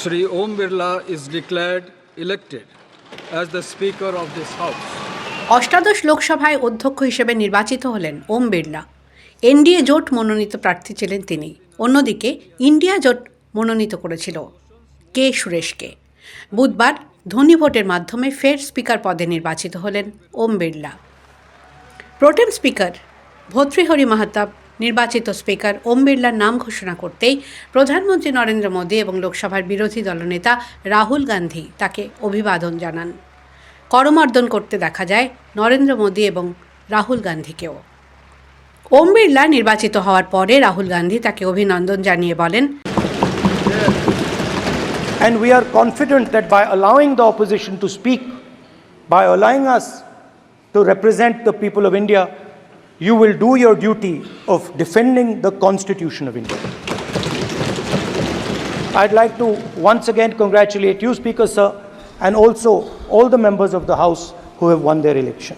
Sri Om Birla is declared elected as the Speaker of this House. অষ্টাদশ লোকসভায় অধ্যক্ষ হিসেবে নির্বাচিত হলেন ওম বিড়লা। এনডিএ জোট মনোনীত প্রার্থী ছিলেন তিনি। অন্যদিকে ইন্ডিয়া জোট মনোনীত করেছিল কে সুরেশকে। বুধবার ধ্বনি ভোটের মাধ্যমে ফের স্পিকার পদে নির্বাচিত হলেন ওম বিড়লা। প্রোটেম স্পিকার ভর্তৃহরি মাহাতাব নির্বাচিত স্পিকার ওম বিড়লার নাম ঘোষণা করতেই প্রধানমন্ত্রী নরেন্দ্র মোদী এবং লোকসভার বিরোধী দলনেতা রাহুল গান্ধী তাকে অভিবাদন জানান। করমর্দন করতে দেখা যায় নরেন্দ্র মোদী এবং রাহুল গান্ধীকেও। ওম বিড়লা নির্বাচিত হওয়ার পরে রাহুল গান্ধী তাকে অভিনন্দন জানিয়ে বলেন And we are confident that by allowing the opposition to speak, by allowing us to represent the people of India, you will do your duty of defending the Constitution of India. I'd like to once again congratulate you, Speaker, sir, and also all the members of the House who have won their election.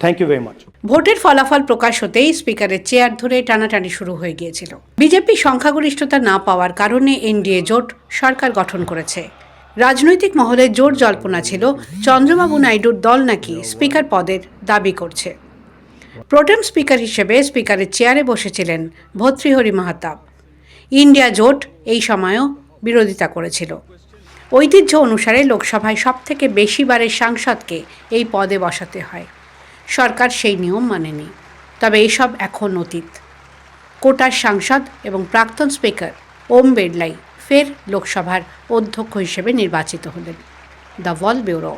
Thank you very much. ভোটের ফলাফল প্রকাশ হতেই স্পিকারের chair ধরে টানাটানি শুরু হয়ে গিয়েছিল BJP সংখ্যাগরিষ্ঠতা না পাওয়ার কারণে এনডিএ জোট সরকার গঠন করেছে রাজনৈতিক মহলে জোর জল্পনা ছিল চন্দ্রবাবু নাইডুর দল নাকি স্পিকার পদের দাবি করছে প্রোটেম স্পিকার হিসেবে স্পিকারের চেয়ারে বসেছিলেন ভর্তৃহরি মাহাতাব। ইন্ডিয়া জোট এই সময়ও বিরোধিতা করেছিল। ঐতিহ্য অনুসারে লোকসভায় সবথেকে বেশি বারের সাংসদকে এই পদে বসাতে হয়। সরকার সেই নিয়ম মানেনি। তবে এসব এখন অতীত। কোটার সাংসদ এবং প্রাক্তন স্পিকার ওম বিড়লাই ফের লোকসভার অধ্যক্ষ হিসেবে নির্বাচিত হলেন। The wall bureau